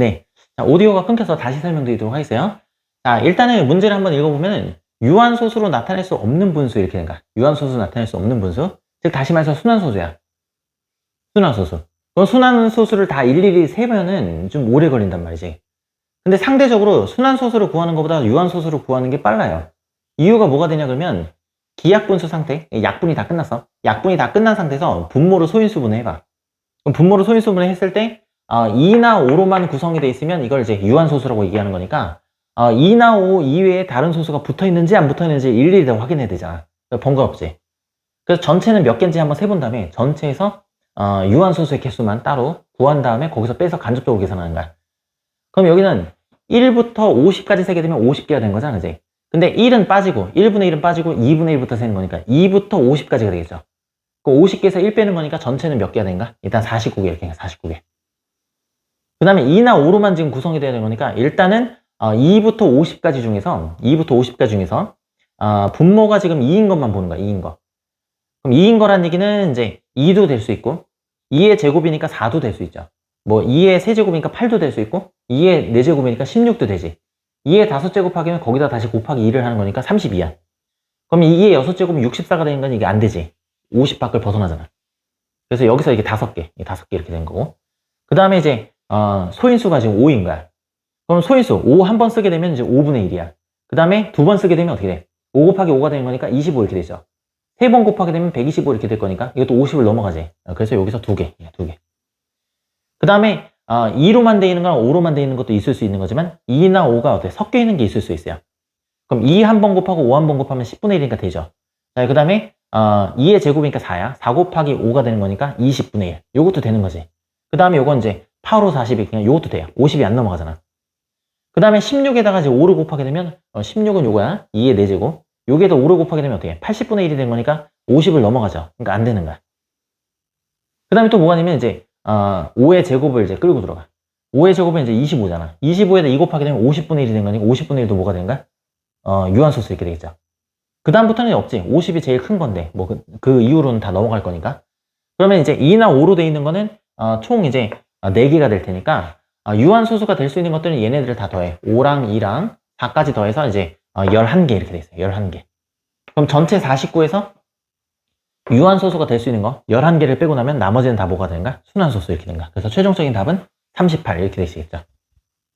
네. 자, 오디오가 끊겨서 다시 설명드리도록 하겠어요. 자, 일단은 문제를 한번 읽어보면 유한소수로 나타낼 수 없는 분수 이렇게 된다. 유한소수 나타낼 수 없는 분수. 즉 다시 말해서 순환소수야. 순환소수. 그럼 순환소수를 다 일일이 세면은 좀 오래 걸린단 말이지. 근데 상대적으로 순환소수를 구하는 것보다 유한소수를 구하는 게 빨라요. 이유가 뭐가 되냐 그러면 기약분수 상태, 약분이 다 끝났어. 약분이 다 끝난 상태에서 분모를 소인수분해 해봐. 그럼 분모를 소인수분해 했을 때 어, 2나 5로만 구성이 돼 있으면 이걸 이제 유한소수라고 얘기하는 거니까 어, 2나 5 이외에 다른 소수가 붙어 있는지 안 붙어 있는지 일일이 다 확인해야 되잖아. 번거롭지. 그래서 전체는 몇 개인지 한번 세본 다음에 전체에서 어, 유한소수의 개수만 따로 구한 다음에 거기서 빼서 간접적으로 계산하는 거야. 그럼 여기는 1부터 50까지 세게 되면 50개가 된 거잖아, 이제. 근데 1은 빠지고, 1분의 1은 빠지고, 2분의 1부터 세는 거니까 2부터 50까지가 되겠죠. 그 50개에서 1 빼는 거니까 전체는 몇 개가 된가? 일단 49개 이렇게 해, 49개. 그 다음에 2나 5로만 지금 구성이 되는 거니까 일단은 어, 2부터 50까지 중에서 2부터 50까지 중에서 어, 분모가 지금 2인 것만 보는 거야, 2인 거. 그럼 2인 거란 얘기는 이제 2도 될 수 있고 2의 제곱이니까 4도 될 수 있죠. 뭐 2의 세제곱이니까 8도 될 수 있고 2의 4제곱이니까 16도 되지. 2의 5제곱 하기면 거기다 다시 곱하기 2를 하는 거니까 32야. 그럼 2의 6제곱은 64가 되는 건 이게 안 되지. 50 밖을 벗어나잖아. 그래서 여기서 이게 5개, 5개 이렇게 된 거고. 그 다음에 이제 어, 소인수가 지금 5인 거야. 그럼 소인수 5 한 번 쓰게 되면 이제 5분의 1이야. 그 다음에 두 번 쓰게 되면 어떻게 돼? 5 곱하기 5가 되는 거니까 25 이렇게 되죠. 세 번 곱하게 되면 125 이렇게 될 거니까 이것도 50을 넘어가지. 어, 그래서 여기서 두 개, 두 개. 그 다음에 어, 2로만 돼 있는 거랑 5로만 돼 있는 것도 있을 수 있는 거지만 2나 5가 어때? 섞여 있는 게 있을 수 있어요. 그럼 2 한 번 곱하고 5 한 번 곱하면 10분의 1이니까 되죠. 자, 그 다음에 어, 2의 제곱이니까 4야. 4 곱하기 5가 되는 거니까 20분의 1. 요것도 되는 거지. 그 다음에 요건 이제 8, 5, 42 그냥 요것도 돼요. 50이 안 넘어가잖아. 그 다음에 16에다가 이제 5를 곱하게 되면 어, 16은 요거야. 2의 4제곱. 요게도 5를 곱하게 되면 어떻게 해? 80분의 1이 되는 거니까 50을 넘어가죠. 그러니까 안 되는 거야. 그 다음에 또 뭐가 되면 이제 어, 5의 제곱을 이제 끌고 들어가. 5의 제곱은 이제 25잖아. 25에다 2 곱하게 되면 50분의 1이 되는 거니까 50분의 1도 뭐가 되는 거야? 어, 유한소수 이렇게 되겠죠. 그 다음부터는 없지. 50이 제일 큰 건데 뭐그 그 이후로는 다 넘어갈 거니까. 그러면 이제 2나 5로 돼 있는 거는 어, 총 이제 4개가 될 테니까 어, 유한소수가 될 수 있는 것들은 얘네들을 다 더해. 5랑 2랑 4까지 더해서 이제 어, 11개 이렇게 돼 있어요. 11개. 그럼 전체 49에서 유한소수가 될 수 있는 거 11개를 빼고 나면 나머지는 다 뭐가 되는가? 순환소수 이렇게 되는가? 그래서 최종적인 답은 38 이렇게 되시겠죠.